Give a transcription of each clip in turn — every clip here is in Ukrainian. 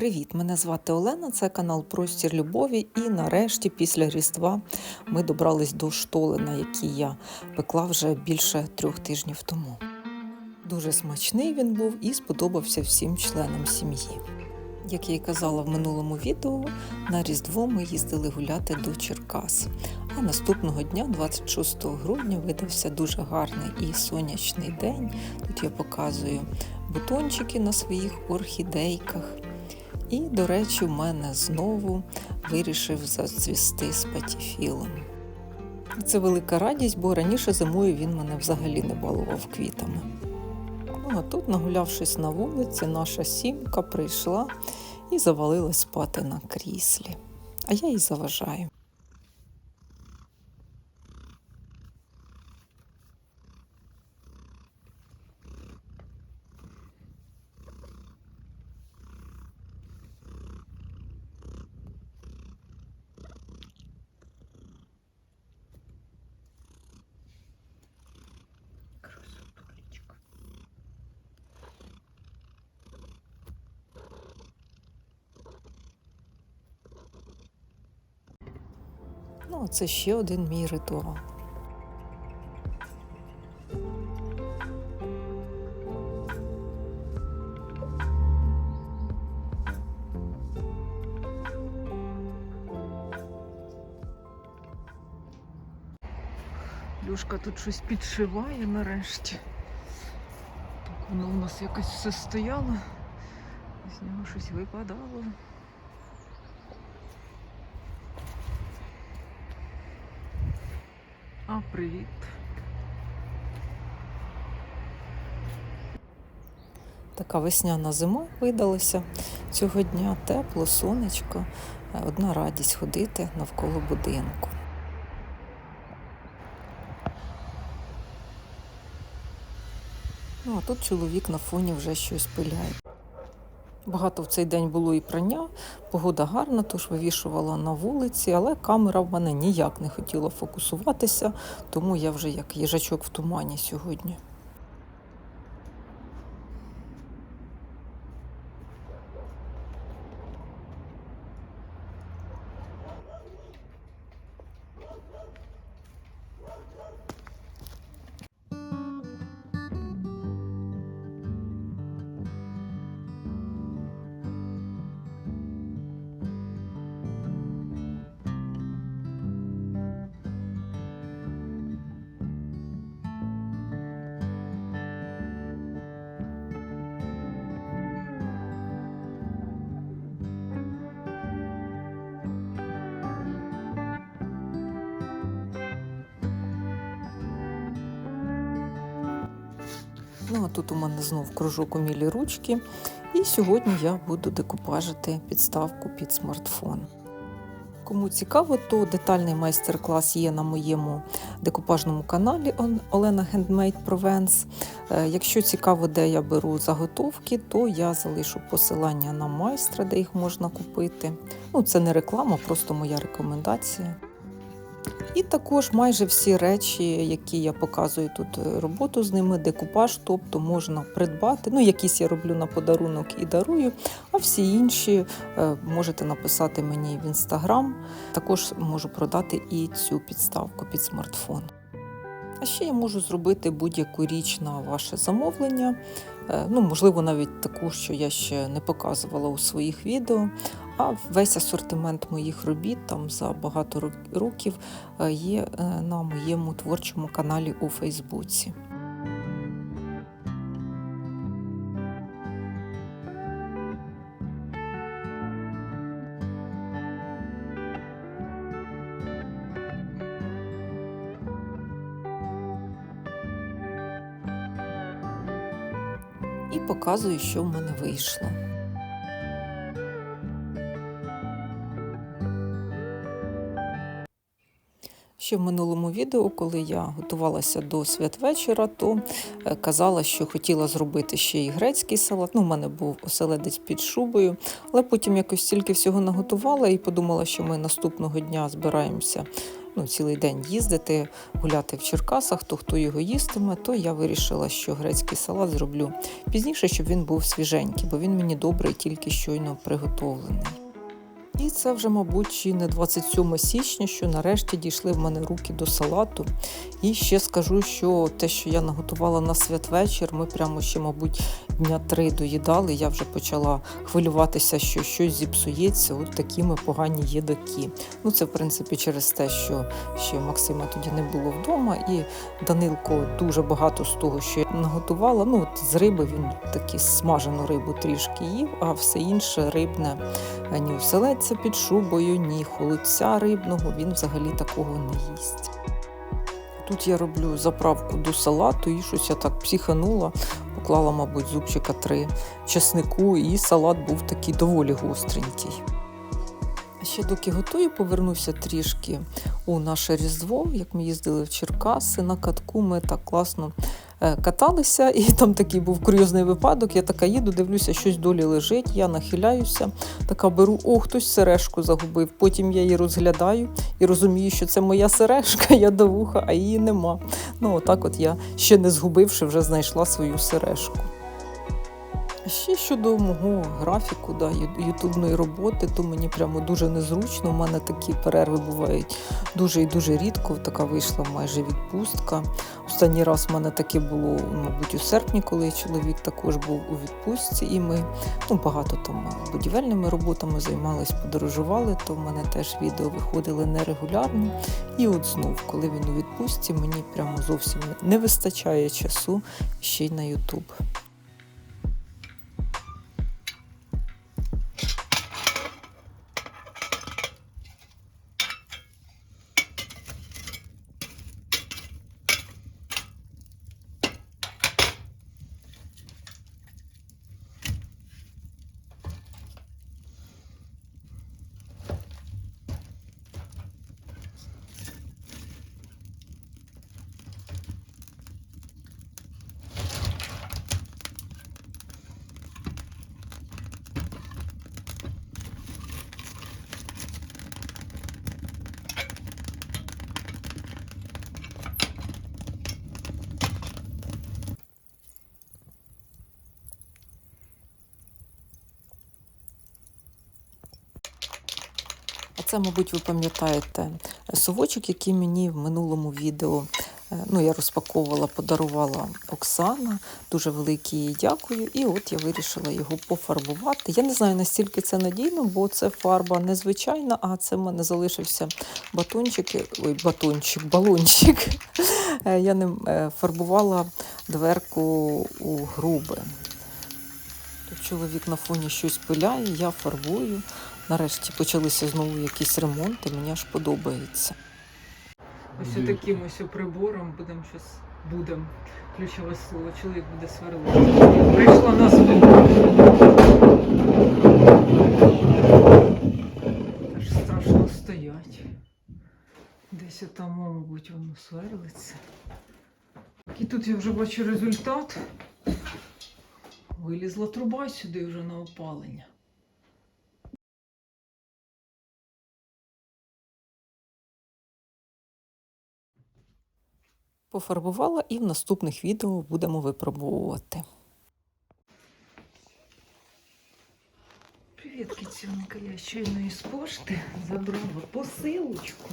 Привіт! Мене звати Олена, це канал Простір Любові. І нарешті, після Різдва, ми добрались до штолена, який я пекла вже більше трьох тижнів тому. Дуже смачний він був і сподобався всім членам сім'ї. Як я й казала в минулому відео, на Різдво ми їздили гуляти до Черкас. А наступного дня, 26 грудня, видався дуже гарний і сонячний день. Тут я показую бутончики на своїх орхідейках. І, до речі, в мене знову вирішив зацвісти з патіфілом. Це велика радість, бо раніше зимою він мене взагалі не балував квітами. Ну, а тут, нагулявшись на вулиці, наша сімка прийшла і завалилась спати на кріслі. А я їй заважаю. Це ще один мій ритуал. Люшка тут щось підшиває нарешті. Так воно у нас якось все стояло, з нього щось випадало. Привіт. Така весняна зима видалася цього дня. Тепло, сонечко. Е, Одна радість ходити навколо будинку. Ну, а тут чоловік на фоні вже щось пиляє. Багато в цей день було і прання, погода гарна, тож вивішувала на вулиці, але камера в мене ніяк не хотіла фокусуватися, тому я вже як їжачок в тумані сьогодні. Знов кружок умілі ручки. І сьогодні я буду декупажити підставку під смартфон. Кому цікаво, то детальний майстер-клас є на моєму декупажному каналі Олена Handmade Provence. Е, Якщо цікаво, де я беру заготовки, то я залишу посилання на майстра, де їх можна купити. Ну, це не реклама, просто моя рекомендація. І також майже всі речі, які я показую тут е, роботу з ними, декупаж, тобто можна придбати. Ну, якісь я роблю на подарунок і дарую, а всі інші е, можете написати мені в інстаграм. Також можу продати і цю підставку під смартфон. А ще я можу зробити будь-яку річ на ваше замовлення. Е, Ну, можливо, навіть таку, що я ще не показувала у своїх відео. А весь асортимент моїх робіт там за багато років е, є е, на моєму творчому каналі у Фейсбуці. І показую, що в мене вийшло. Ще в минулому відео, коли я готувалася до святвечора, то е, казала, що хотіла зробити ще й грецький салат. Ну, в мене був оселедець під шубою, але потім якось стільки всього наготувала і подумала, що ми наступного дня збираємося ну, цілий день їздити, гуляти в Черкасах, то хто його їстиме, то я вирішила, що грецький салат зроблю пізніше, щоб він був свіженький, бо він мені добрий, тільки щойно приготовлений. І це вже, мабуть, чи не 27 січня, що нарешті дійшли в мене руки до салату. І ще скажу, що те, що я наготувала на святвечір, ми прямо ще, мабуть, дня три доїдали. Я вже почала хвилюватися, що щось зіпсується. От такі ми погані їдаки. Ну, це, в принципі, через те, що ще Максима тоді не було вдома, і Данилко дуже багато з того, що я наготувала. Ну, от з риби він таки смажену рибу трішки їв, а все інше рибне ні оселедця під шубою, ні холодця рибного, він взагалі такого не їсть. Тут я роблю заправку до салату і щось я так психанула, поклала, мабуть, зубчика три чеснику, і салат був такий доволі гостренький. Ще доки готую, повернуся трішки у наше Різдво, як ми їздили в Черкаси на катку, ми так класно е, каталися, і там такий був курйозний випадок. Я така їду, дивлюся, щось долі лежить, я нахиляюся, така беру, о, хтось сережку загубив. Потім я її розглядаю і розумію, що це моя сережка, я до вуха, а її нема. Ну, отак от я ще не згубивши, вже знайшла свою сережку. Ще щодо мого графіку, да, ютубної роботи, то мені прямо дуже незручно. У мене такі перерви бувають дуже і дуже рідко. Така вийшла майже відпустка. Останній раз в мене таке було, мабуть, у серпні, коли чоловік також був у відпустці, і ми ну, багато там будівельними роботами займались, подорожували, то в мене теж відео виходили нерегулярно. І от знов, коли він у відпустці, мені прямо зовсім не вистачає часу ще й на Ютуб. Це, мабуть, ви пам'ятаєте совочок, який мені в минулому відео е, ну, я розпаковувала, подарувала Оксана. Дуже велике їй дякую. І от я вирішила його пофарбувати. Я не знаю, настільки це надійно, бо це фарба незвичайна, а це в мене залишився батончик, ой, батончик, балончик. Е, Я ним е, фарбувала дверку у груби. Чоловік на фоні щось пиляє, я фарбую. Нарешті почалися знову якісь ремонти, мені аж подобається. Ось таким ось прибором будемо щось будемо. Ключове слово, чоловік буде сверлити. Прийшла на звук. Аж страшно стоять. Десь там, мабуть, воно сверлиться. І тут я вже бачу результат. Вилізла труба сюди вже на опалення. Пофарбувала і в наступних відео будемо випробовувати. Привіт, кіцюнка. Я щойно із пошти забрала посилочку.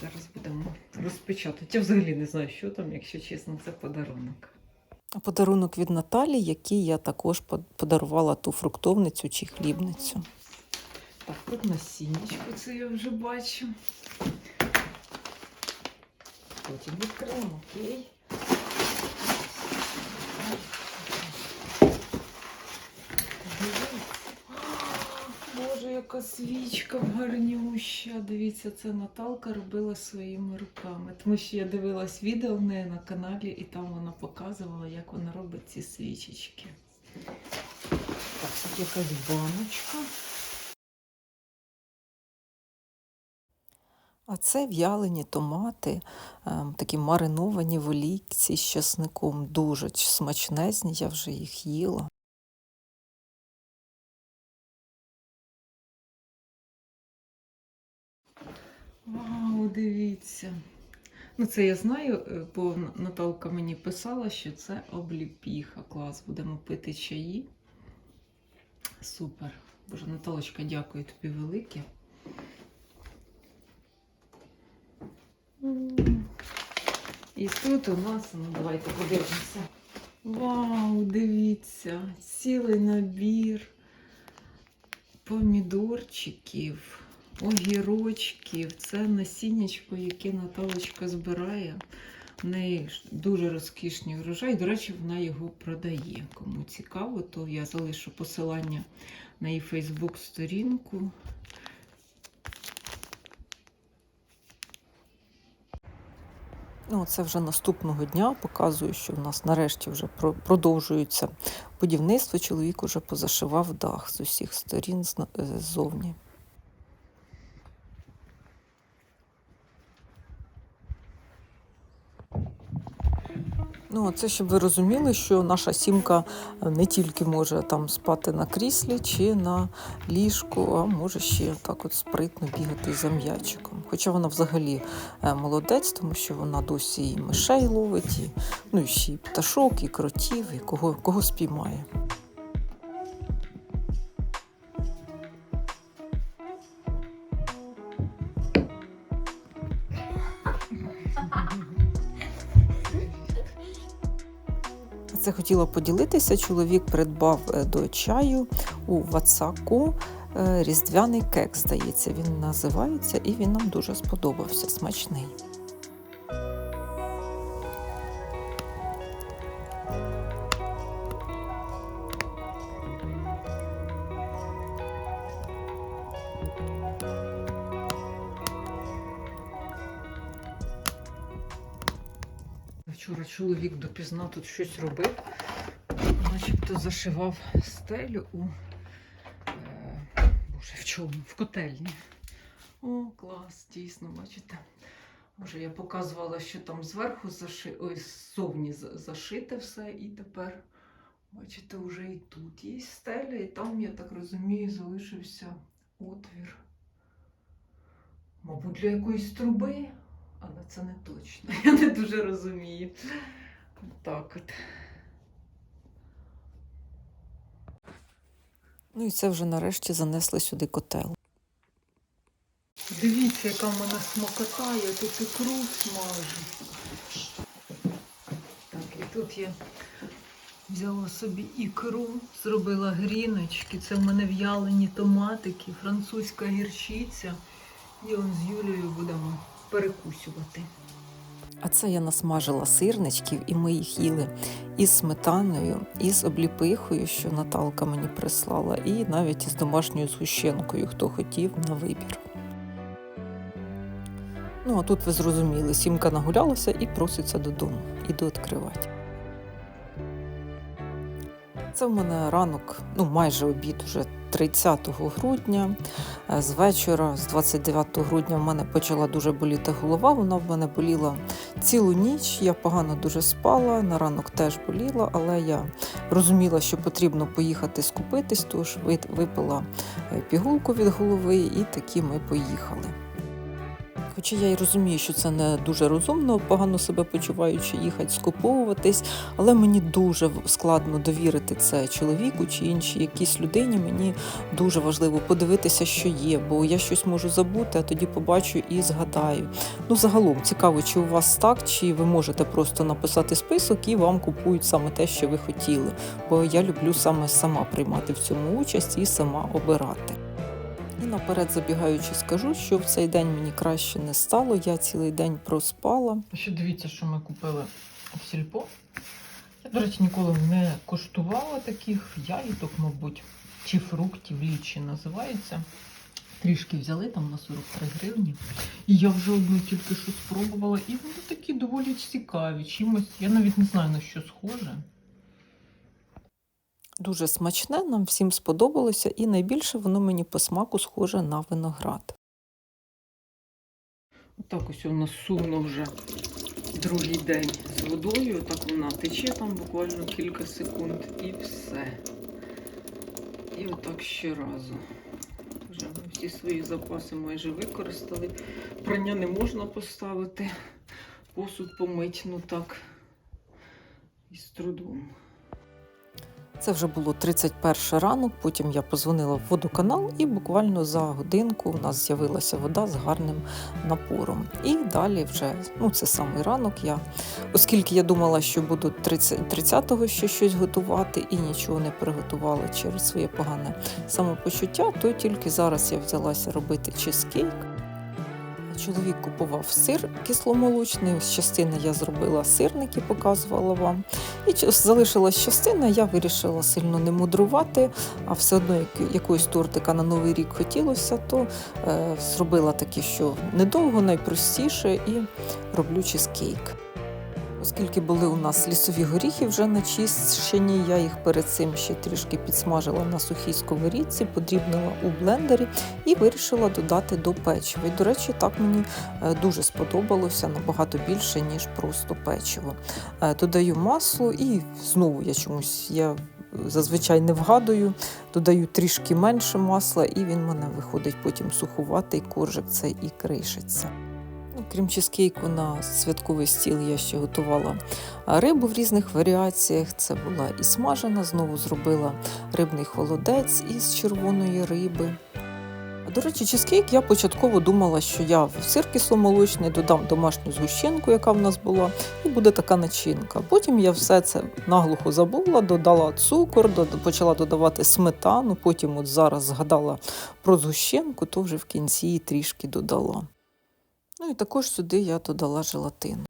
Зараз будемо розпечатати. Я взагалі не знаю, що там, якщо чесно, це подарунок. Подарунок від Наталі, який я також подарувала ту фруктовницю чи хлібницю. Так, от насіннячку це я вже бачу. Потім відкриємо, окей. Яка свічка гарнюща. Дивіться, це Наталка робила своїми руками. Тому що я дивилась відео в неї на каналі, і там вона показувала, як вона робить ці свічечки. Так, тут якась баночка. А це в'ялені томати, ем, такі мариновані в олійці з часником. Дуже смачнезні, я вже їх їла. Вау, дивіться. Ну, це я знаю, е, бо Наталка мені писала, що це обліпіха. Клас, будемо пити чаї. Супер. Боже, Наталочка, дякую тобі велике. І тут у нас, ну давайте подивимося. Вау, дивіться, цілий набір помідорчиків, огірочків. Це насіннячко, яке Наталочка збирає. В неї дуже розкішний врожай. До речі, вона його продає. Кому цікаво, то я залишу посилання на її Фейсбук-сторінку. Ну, це вже наступного дня показую, що в нас нарешті вже продовжується будівництво. Чоловік уже позашивав дах з усіх сторін е, ззовні. Ну, це щоб ви розуміли, що наша сімка е, не тільки може там спати на кріслі чи на ліжку, а може ще так от спритно бігати за м'ячиком. Хоча вона взагалі е, молодець, тому що вона досі і мишей ловить, і, ну, і ще і пташок, і кротів, і кого, кого спіймає. Це хотіла поділитися. Чоловік придбав е, до чаю у Вацаку е, різдвяний кек, здається, він називається, і він нам дуже сподобався. Смачний. Чоловік тут щось робив, начебто зашивав стелю у е, боже, в чому? В котельні. О, клас, дійсно, бачите. Вже я показувала, що там зверху заши... Ой, ззовні зашите все, і тепер, бачите, вже і тут є стеля, і там, я так розумію, залишився отвір. Мабуть, для якоїсь труби, але це не точно. Я не дуже розумію. Так от. Ну і це вже нарешті занесли сюди котел. Дивіться, яка в мене смакота, я тут ікру смажу. Так, і тут я взяла собі ікру, зробила гріночки. Це в мене в'ялені томатики, французька гірчиця. І он з Юлією будемо перекусювати. А це я насмажила сирничків, і ми їх їли із сметаною, і з обліпихою, що Наталка мені прислала, і навіть із домашньою згущенкою, хто хотів на вибір. Ну, а тут ви зрозуміли, сімка нагулялася і проситься додому. Іду відкривати. Це в мене ранок, ну майже обід уже 30 грудня. Е, З вечора, з 29 грудня, в мене почала дуже боліти голова. Вона в мене боліла цілу ніч. Я погано дуже спала. На ранок теж боліла, але я розуміла, що потрібно поїхати скупитись, тож випила е, пігулку від голови, і таки ми поїхали. Хоча я й розумію, що це не дуже розумно, погано себе почуваючи їхати скуповуватись, але мені дуже складно довірити це чоловіку чи іншій якійсь людині. Мені дуже важливо подивитися, що є, бо я щось можу забути, а тоді побачу і згадаю. Ну, загалом цікаво, чи у вас так, чи ви можете просто написати список і вам купують саме те, що ви хотіли. Бо я люблю саме сама приймати в цьому участь і сама обирати. Наперед забігаючи, скажу, що в цей день мені краще не стало. Я цілий день проспала. Ще дивіться, що ми купили в сільпо. Я, до речі, ніколи не коштувала таких ягідок, мабуть, чи фруктів, лічі називається. Трішки взяли там на 43 гривні. І я вже одну тільки що спробувала, і вони такі доволі цікаві. Чимось, я навіть не знаю на що схоже. Дуже смачне, нам всім сподобалося, і найбільше воно мені по смаку схоже на виноград. Отак ось у нас сумно вже другий день з водою. Так вона тече там буквально кілька секунд і все. І отак щоразу. Тож Вже всі свої запаси майже використали. Прання не можна поставити, посуд помить, ну так, із трудом. Це вже було 31 ранок, потім я позвонила в водоканал і буквально за годинку в нас з'явилася вода з гарним напором. І далі вже, ну це самий ранок. Я, оскільки я думала, що буду 30, 30-го ще щось готувати і нічого не приготувала через своє погане самопочуття, то тільки зараз я взялася робити чизкейк. Чоловік купував сир кисломолочний, з частини я зробила сирники, показувала вам. І залишилась частина, я вирішила сильно не мудрувати, а все одно як- якогось тортика на Новий рік хотілося, то е, зробила таке, що недовго, найпростіше, і роблю чизкейк. Оскільки були у нас лісові горіхи вже начищені, я їх перед цим ще трішки підсмажила на сухій сковорідці, подрібнила у блендері і вирішила додати до печива. І, до речі, так мені е, дуже сподобалося набагато більше, ніж просто печиво. Е, Додаю масло і знову я чомусь я зазвичай не вгадую, додаю трішки менше масла, і він мене виходить потім сухуватий коржик це і кришиться. Крім чизкейку на святковий стіл я ще готувала рибу в різних варіаціях. Це була і смажена, знову зробила рибний холодець із червоної риби. До речі, чизкейк я початково думала, що я в сир кисломолочний додам домашню згущенку, яка в нас була, і буде така начинка. Потім я все це наглухо забула, додала цукор, почала додавати сметану, потім от зараз згадала про згущенку, то вже в кінці її трішки додала. Ну і також сюди я додала желатин.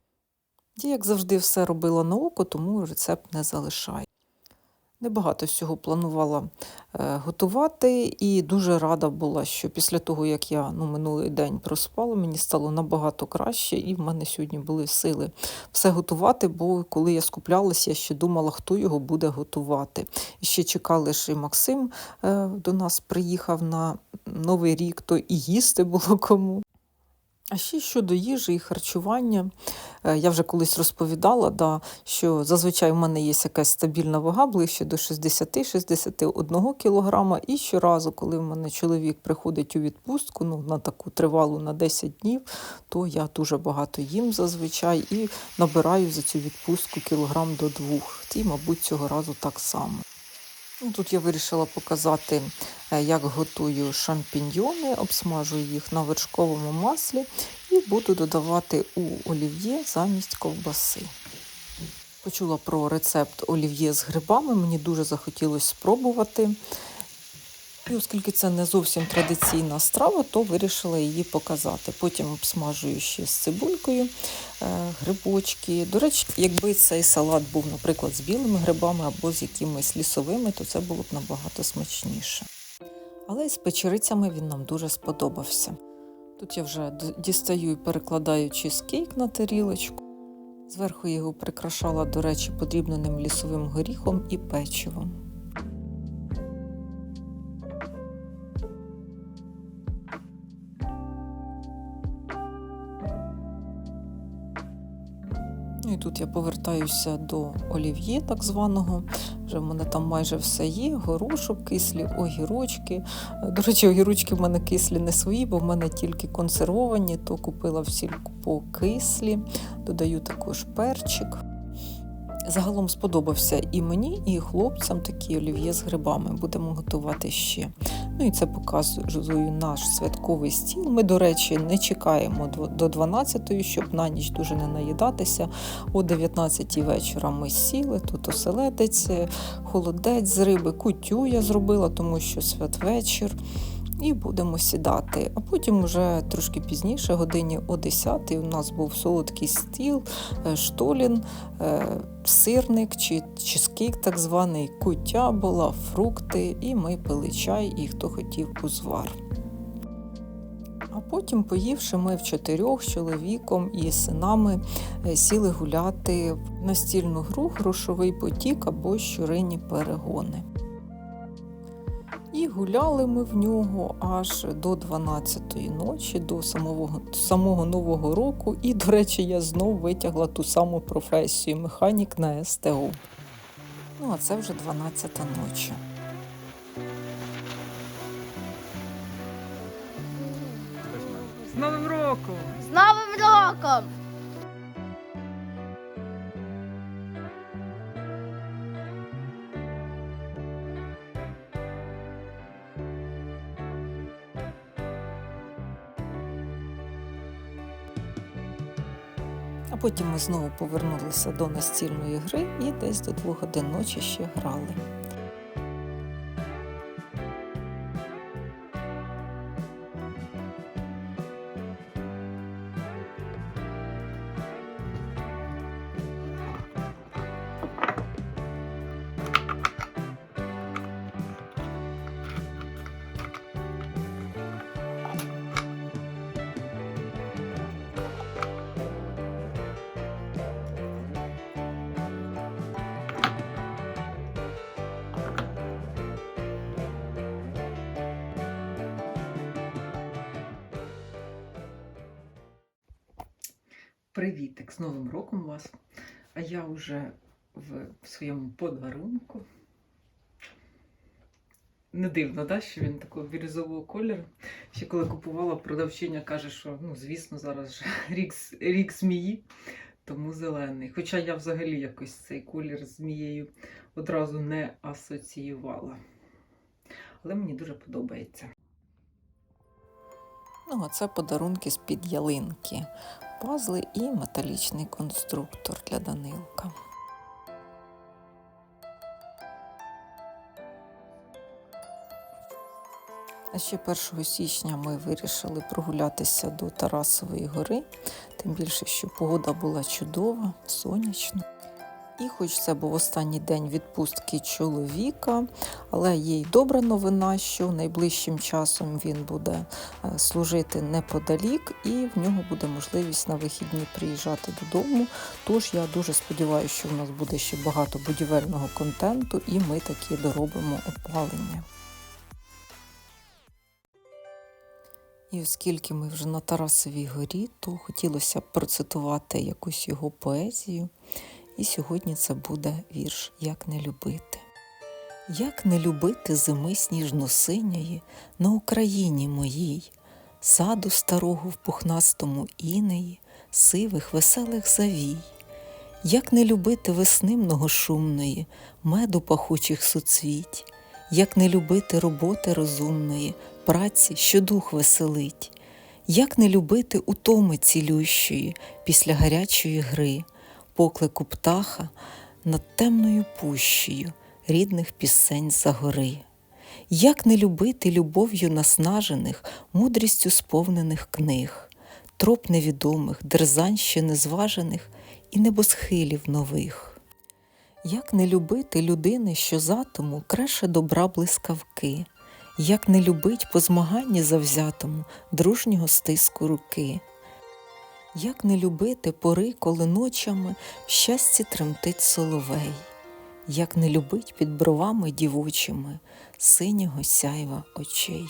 Я, як завжди, все робила на око, тому рецепт не залишаю. Небагато всього планувала е, готувати, і дуже рада була, що після того, як я ну, минулий день проспала, мені стало набагато краще, і в мене сьогодні були сили все готувати, бо коли я скуплялася, я ще думала, хто його буде готувати. І ще чекали, що Максим е, до нас приїхав на Новий рік, то і їсти було кому. А ще щодо їжі і харчування, Е, я вже колись розповідала, да, що зазвичай в мене є якась стабільна вага ближче до 60-61 кілограма. І щоразу, коли в мене чоловік приходить у відпустку, ну на таку тривалу на 10 днів, то я дуже багато їм зазвичай і набираю за цю відпустку кілограм до двох. І, мабуть, цього разу так само. Ну, Тут я вирішила показати, е, як готую шампіньйони, обсмажую їх на вершковому маслі і буду додавати у олів'є замість ковбаси. Почула про рецепт олів'є з грибами, мені дуже захотілося спробувати. І оскільки це не зовсім традиційна страва, то вирішила її показати. Потім обсмажую ще з цибулькою е, грибочки. До речі, якби цей салат був, наприклад, з білими грибами або з якимись лісовими, то це було б набагато смачніше. Але з печерицями він нам дуже сподобався. Тут я вже дістаю і перекладаю чизкейк на тарілочку. Зверху його прикрашала, до речі, подрібненим лісовим горіхом і печивом. І тут я повертаюся до олів'є, так званого. Вже в мене там майже все є: горошок, кислі, огірочки. Е, До речі, огірочки в мене кислі не свої, бо в мене тільки консервовані, то купила в сільку кислі, додаю також перчик. Загалом сподобався і мені, і хлопцям такі олів'є з грибами. Будемо готувати ще. Ну і це показує наш святковий стіл. Ми, до речі, не чекаємо до 12-ї, щоб на ніч дуже не наїдатися. О 19-й вечора ми сіли, тут оселедець, е, холодець з риби, кутю я зробила, тому що святвечір. І будемо сідати. А потім, уже трошки пізніше, годині о 10 у нас був солодкий стіл, е, штолін, е, сирник чи чизкейк так званий, куття була, фрукти, і ми пили чай, і хто хотів узвар. А потім, поївши, ми в чотирьох з чоловіком і синами е, сіли гуляти в настільну гру грошовий потік або щурині перегони. Гуляли ми в нього аж до 12-ї ночі, до самого, самого Нового року. І, до речі, я знов витягла ту саму професію механік на СТО. Ну, а це вже 12-та ночі. З Новим роком! З Новим роком! А потім ми знову повернулися до настільної гри і десь до двох годин ночі ще грали. Привітик з Новим роком вас! А я вже в своєму подарунку. Не дивно, да, що він такого бірюзового кольору. Ще коли купувала, продавчиня каже, що ну, звісно, зараз же рік, рік змії, тому зелений. Хоча я взагалі якось цей колір з змією одразу не асоціювала. Але мені дуже подобається. Ну, а це подарунки з-під ялинки пазли і металічний конструктор для Данилка. А ще 1 січня ми вирішили прогулятися до Тарасової гори, тим більше, що погода була чудова, сонячна. І хоч це був останній день відпустки чоловіка, але є й добра новина, що найближчим часом він буде е, служити неподалік, і в нього буде можливість на вихідні приїжджати додому. Тож я дуже сподіваюся, що в нас буде ще багато будівельного контенту, і ми таки доробимо опалення. І оскільки ми вже на Тарасовій горі, то хотілося б процитувати якусь його поезію. І сьогодні це буде вірш Як не любити. Як не любити зими сніжно-синьої на Україні моїй, саду старого в пухнастому інеї, сивих веселих завій, як не любити весни многошумної, меду пахучих суцвіть, як не любити роботи розумної, праці, що дух веселить, як не любити утоми цілющої після гарячої гри поклику птаха над темною пущею рідних пісень за гори. Як не любити любов'ю наснажених, мудрістю сповнених книг, троп невідомих, дерзань ще незважених і небосхилів нових. Як не любити людини, що з атому креше добра блискавки, як не любить по змаганні завзятому дружнього стиску руки. Як не любити пори, коли ночами в щасті тремтить соловей, як не любить під бровами дівочими синього сяйва очей.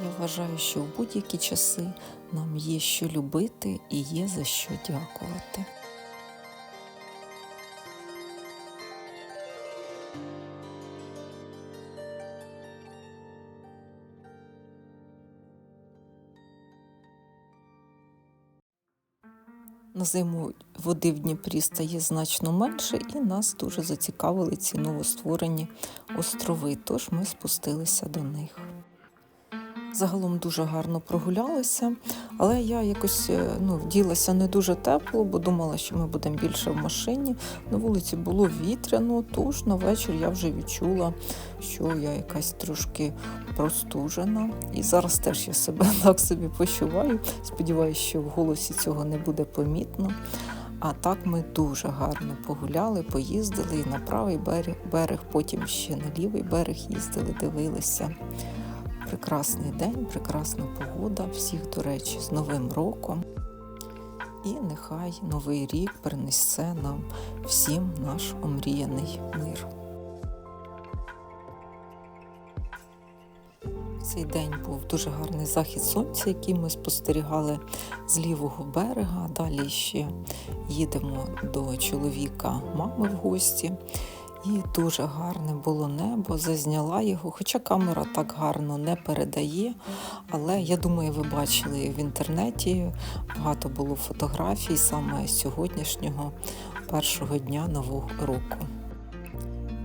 Я вважаю, що в будь-які часи нам є що любити і є за що дякувати. На зиму води в Дніпрі стає значно менше, і нас дуже зацікавили ці новостворені острови, тож ми спустилися до них. Загалом дуже гарно прогулялися, але я якось е, ну, вділася не дуже тепло, бо думала, що ми будемо більше в машині. На вулиці було вітряно, тож на вечір я вже відчула, що я якась трошки простужена. І зараз теж я себе так собі почуваю. Сподіваюся, що в голосі цього не буде помітно. А так ми дуже гарно погуляли, поїздили і на правий берег, берег, потім ще на лівий берег їздили, дивилися. Прекрасний день, прекрасна погода. Всіх, до речі, з Новим роком. І нехай новий рік принесе нам всім наш омріяний мир. Цей день був дуже гарний захід сонця, який ми спостерігали з лівого берега. Далі ще їдемо до чоловіка мами в гості. І дуже гарне було небо, зазняла його, хоча камера так гарно не передає. Але я думаю, ви бачили в інтернеті багато було фотографій саме сьогоднішнього першого дня нового року.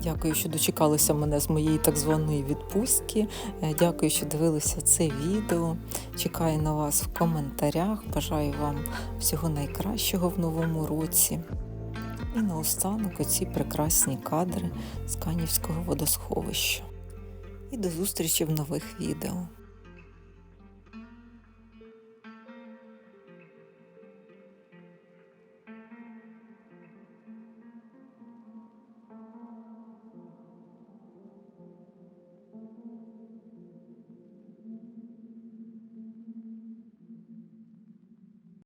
Дякую, що дочекалися мене з моєї так званої відпустки. Е, Дякую, що дивилися це відео. Чекаю на вас в коментарях. Бажаю вам всього найкращого в новому році. І наостанок оці прекрасні кадри з Канівського водосховища. І до зустрічі в нових відео.